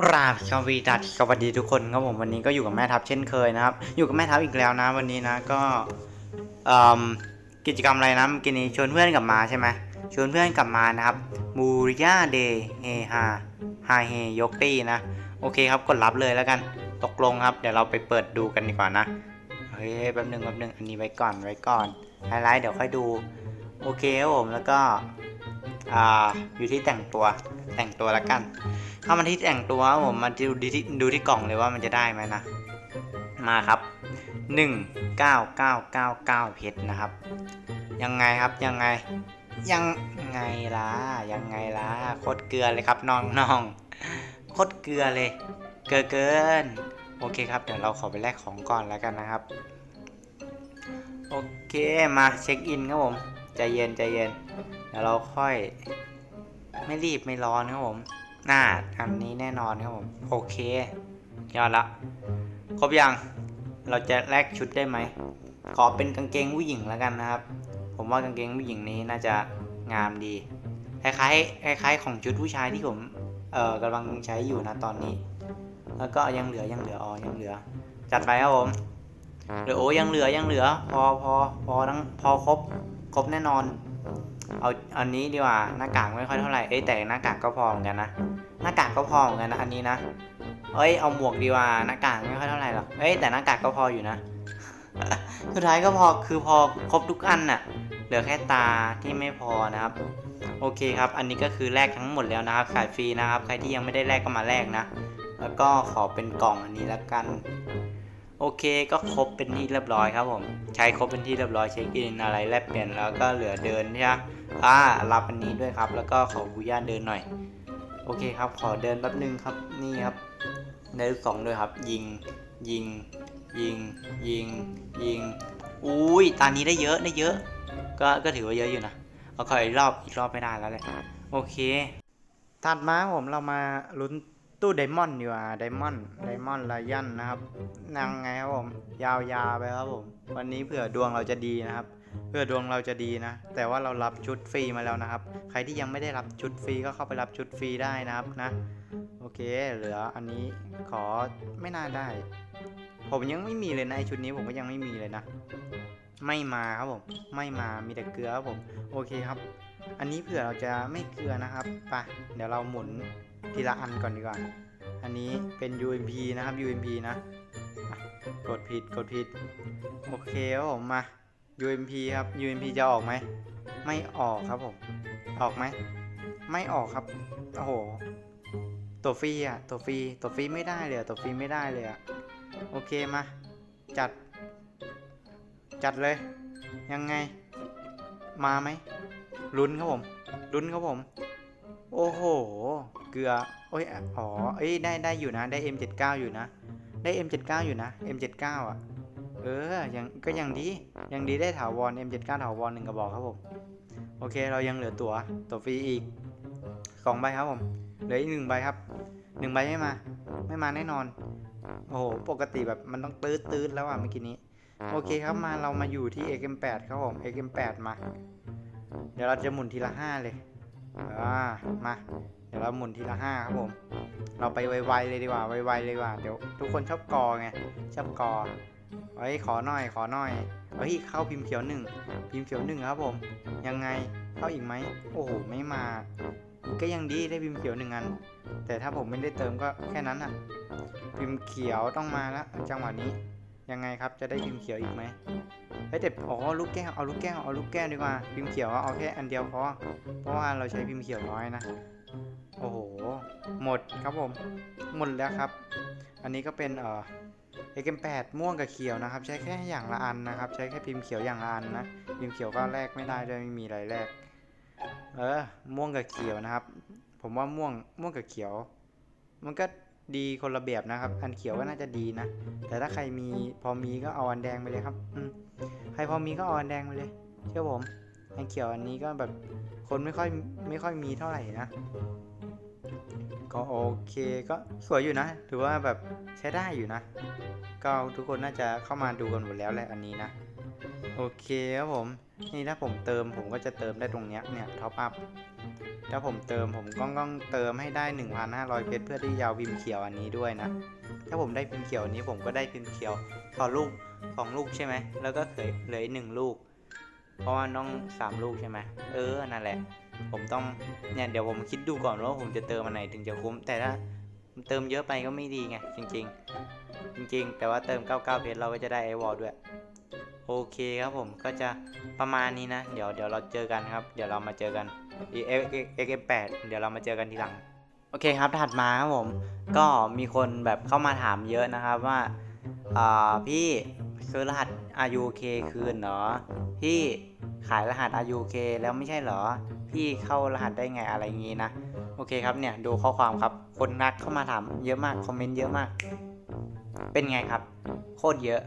กราบสวีดัสสวัสดีทุกคนครับผมวันนี้ก็อยู่กับแม่ทัพเช่นเคยนะครับ อยู่กับแม่ทัพอีกแล้วนะวันนี้นะก็กิจกรรมอะไรนะเมื่อกินนี้ชวนเพื่อนกลับมาใช่ไหมชวนเพื่อนกลับมานะครับบูริยาเดเฮฮาฮาเฮยกตี้นะ โอเคครับกดรับเลยแล้วกันตกลงครับ เดี๋ยวเราไปเปิดดูกันดีกว่านะเฮ้ยแป๊บหนึงแป๊บหนึงอันนี้ไว้ก่อนไว้ก่อนไฮไลท์เดี๋ยวค่อยดู โอเคครับผมแล้วก็ออยู่ที่แต่งตัวแต่งตัวแล้วกัน เข้ามาที่แต่งตัวครับผมมาดูดูที่ดูที่กล่องเลยว่ามันจะได้ไหมนะ มาครับ 1 9 9 9 9 เพชรนะครับ ยังไงครับยังไง ยังไงล่ะยังไงล่ะโคตรเกลือเลยครับน้องน้องโคตรเกลือเลย เกลือเกิน โอเคครับเดี๋ยวเราขอไปแลกของก่อนแล้วกันนะครับ โอเคมาเช็คอินครับผมใจเย็นใจเย็นเดี๋ยวเราค่อย ไม่รีบไม่ร้อนครับผม หน้าอันนี้แน่นอนครับผมโอเค ยอดละครบยังเราจะแลกชุดได้ไหม ขอเป็นกางเกงผู้หญิงแล้วกันนะครับ ผมว่ากางเกงผู้หญิงนี้น่าจะงามดี คล้ายๆคล้ายๆของชุดผู้ชายที่ผมเอ่อกำลังใช้อยู่นะตอนนี้ แล้วก็ยังเหลือยังเหลืออ๋อยังเหลือ จัดไปครับผมเหลือโอ้ยังเหลือยังเหลือ พอพอพอทั้งพอครบครบแน่นอน เอาอันนี้ดีกว่าหน้ากากไม่ค่อยเท่าไหร่เอ้แต่หน้ากากก็พอเหมือนกันนะ น้ากากก็พอเหมือนกันนะอันนี้นะเอ้ยเอาหมวกดีกว่าหน้ากากไม่ค่อยเท่าไหร่หรอกเอ้ยแต่หน้ากากก็พออยู่นะ สุดท้ายก็พอคือพอครบทุกอันน่ะ เหลือแค่ตาที่ไม่พอนะครับ โอเคครับ อันนี้ก็คือแลกทั้งหมดแล้วนะครับขายฟรีนะครับ ใครที่ยังไม่ได้แลกก็มาแลกนะ แล้วก็ขอเป็นกล่องอันนี้แล้วกัน โอเคก็ครบเป็นที่เรียบร้อยครับผม ใช้ครบเป็นที่เรียบร้อยเช็คอินอะไรแลกเปลี่ยนแล้วก็เหลือเดินใช่ไหมอ่ารับอันนี้ด้วยครับ แล้วก็ขอบุญาตเดินหน่อย โอเคครับ ขอเดินแป๊บนึงครับ นี่ครับ ได้ลูกสองด้วยครับ ยิง ยิง ยิง ยิง ยิง อุ้ย ตอนนี้ได้เยอะ ได้เยอะ ก็ ก็ถือว่าเยอะอยู่นะ เอาขออีกรอบ อีกรอบไม่ได้แล้วเลยโอเคถัดมาผมเรามาลุ้นตู้ไดมอนด์ดีกว่าไดมอนด์ไดมอนด์ลายันนะครับยังไงครับผม ยาวๆไปครับผม วันนี้เผื่อดวงเราจะดีนะครับ เพื่อดวงเราจะดีนะ แต่ว่าเรารับชุดฟรีมาแล้วนะครับ ใครที่ยังไม่ได้รับชุดฟรีก็เข้าไปรับชุดฟรีได้นะครับนะ โอเค เหลืออันนี้ขอไม่น่าได้ ผมยังไม่มีเลยนะไอชุดนี้ผมก็ยังไม่มีเลยนะ ไม่มาครับผม ไม่มา มีแต่เกลือครับผม โอเคครับ อันนี้เผื่อเราจะไม่เกลือนะครับไปเดี๋ยวเราหมุนทีละอันก่อนดีกว่า อันนี้เป็น UMP นะครับ UMP นะอะกดผิด กดผิด โอเคครับผมมา UMP ครับ UMP จะออกไหม ไม่ออกครับผม ออกไหม ไม่ออกครับ โอ้โห ตัวฟรีอะ ตัวฟรี ตัวฟรีไม่ได้เลยตัวฟรีไม่ได้เลยอะ โอเคมา จัด จัดเลย ยังไง มาไหม ลุ้นครับผม ลุ้นครับผม โอ้โห เกลือ โอ้ย อ๋อ เอ้ย ได้ได้อยู่นะ ได้ M79 อยู่นะ ได้ M79 อยู่นะ M79 อะ เออยังก็ยังดี ยังดีได้ถาวร M79 ถาวรหนึ่งกระบอกครับผม โอเคเรายังเหลือตัวตัวฟรีอีกสองใบครับผมเหลืออีกหนึ่งใบครับหนึ่งใบไม่มา ไม่มาแน่นอน โอ้โห ปกติแบบมันต้องตืดตืดแล้วอะเมื่อกี้นี้ โอเคครับมาเรามาอยู่ที่ XM8 ครับผม XM8 มา เดี๋ยวเราจะหมุนทีละห้าเลยอ่ามา เดี๋ยวเราหมุนทีละห้าครับผม เราไปไวๆเลยดีกว่าไวๆเลยดีกว่า เดี๋ยวทุกคนชอบกอไง ชอบกอ เฮ้ยขอหน่อยขอหน่อยเฮ้ยเข้าพิมพ์เขียวหนึ่งพิมพ์เขียวหนึ่งครับผม ยังไงเข้าอีกไหมโอ้โหไม่มา ก็ยังดีได้พิมพ์เขียวหนึ่งอัน แต่ถ้าผมไม่ได้เติมก็แค่นั้นอะพิมพ์เขียวต้องมาแล้วจังหวะนี้ ยังไงครับจะได้พิมพ์เขียวอีกไหมเฮ้ยแต่อ๋อลูกแก้วเอาลูกแก้วเอาลูกแก้วดีกว่าพิมพ์เขียวเอาแค่อันเดียวพอเพราะว่าเราใช้พิมพ์เขียวน้อยนะโอ้โหหมดครับผมหมดแล้วครับ อันนี้ก็เป็นเอ่อ XM8 ม่วงกับเขียวนะครับ ใช้แค่อย่างละอันนะครับ ใช้แค่พิมพ์เขียวอย่างละอันนะ พิมพ์เขียวก็แลกไม่ได้ด้วยไม่มีอะไรแลกเออ ม่วงกับเขียวนะครับ ผมว่าม่วงม่วงกับเขียว มันก็ดีคนละแบบนะครับ อันเขียวก็น่าจะดีนะ แต่ถ้าใครมีพอมีก็เอาอันแดงไปเลยครับ อืมใครพอมีก็เอาอันแดงไปเลย เชื่อผม อันเขียวอันนี้ก็แบบคนไม่ค่อยไม่ค่อยมีเท่าไหร่นะ ก็โอเคก็สวยอยู่นะ ถือว่าแบบใช้ได้อยู่นะ ก็ทุกคนน่าจะเข้ามาดูกันหมดแล้วแหละอันนี้นะ โอเคครับผม นี่ถ้าผมเติมผมก็จะเติมได้ตรงเนี้ยเนี่ยท็อปอัพถ้าผมเติมผมก็ต้องเติมให้ได้ 1,500 เพชรเพื่อที่จะเอาพิมพ์เขียวอันนี้ด้วยนะ ถ้าผมได้พิมพ์เขียวอันนี้ผมก็ได้พิมพ์เขียวต่อลูกสองลูกใช่ไหมแล้วก็เหลือเหลืออีกหนึ่งลูก เพราะว่าน้องสามลูกใช่ไหมเออนั่นแหละ ผมต้องเนี่ยเดี๋ยวผมคิดดูก่อนว่าผมจะเติมอันไหนถึงจะคุ้ม แต่ถ้าเติมเยอะไปก็ไม่ดีไงจริง ๆ จริง ๆ แต่ว่าเติม 99 เพชรเราก็จะได้ไอวอลด้วย โอเคครับผมก็จะประมาณนี้นะ เดี๋ยวเดี๋ยวเราเจอกันครับ เดี๋ยวเรามาเจอกันอีเอ็กเอ็กแปดเดี๋ยวเรามาเจอกันทีหลัง โอเคครับถัดมาครับผม ก็มีคนแบบเข้ามาถามเยอะนะครับว่า อ่าพี่ ซื้อรหัส RUK คืนเหรอ พี่ขายรหัส RUK แล้วไม่ใช่เหรอ พี่เข้ารหัสได้ไงอะไรงี้นะ โอเคครับเนี่ยดูข้อความครับ คนนักเข้ามาถามเยอะมาก คอมเมนต์เยอะมาก เป็นไงครับ โคตรเยอะ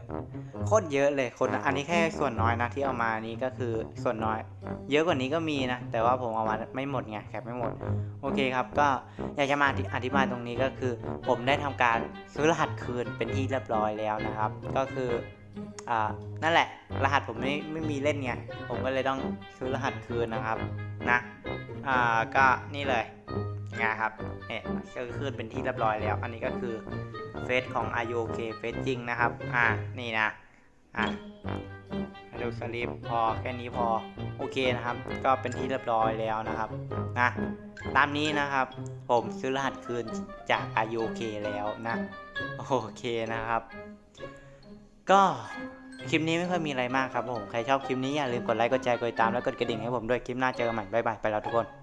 โคตรเยอะเลย คน อันนี้แค่ส่วนน้อยนะที่เอามานี้ก็คือส่วนน้อย เยอะกว่านี้ก็มีนะ แต่ว่าผมเอามาไม่หมดไงแคปไม่หมด โอเคครับ ก็อยากจะมาอธิบายตรงนี้ก็คือ ผมได้ทำการซื้อรหัสคืนเป็นที่เรียบร้อยแล้วนะครับ ก็คือ อ่านั่นแหละ รหัสผมไม่ไม่มีเล่นไงผมก็เลยต้องซื้อรหัสคืนนะครับนะอ่าก็นี่เลยไงครับเนี่ยก็คือเป็นที่เรียบร้อยแล้ว อันนี้ก็คือเฟซของ i o k เฟซจริงนะครับอ่านี่นะอะดูสลิปพอแค่นี้พอโอเคนะครับ ก็เป็นที่เรียบร้อยแล้วนะครับนะตามนี้นะครับ ผมซื้อรหัสคืนจาก i o k แล้วนะโอเคนะครับ ก็คลิปนี้ไม่ค่อยมีอะไรมากครับผม ใครชอบคลิปนี้อย่าลืมกดไลค์ กดแชร์ กดติดตาม แล้วกดกระดิ่งให้ผมด้วย คลิปหน้าเจอกันใหม่ บ๊ายบาย ไปแล้วทุกคน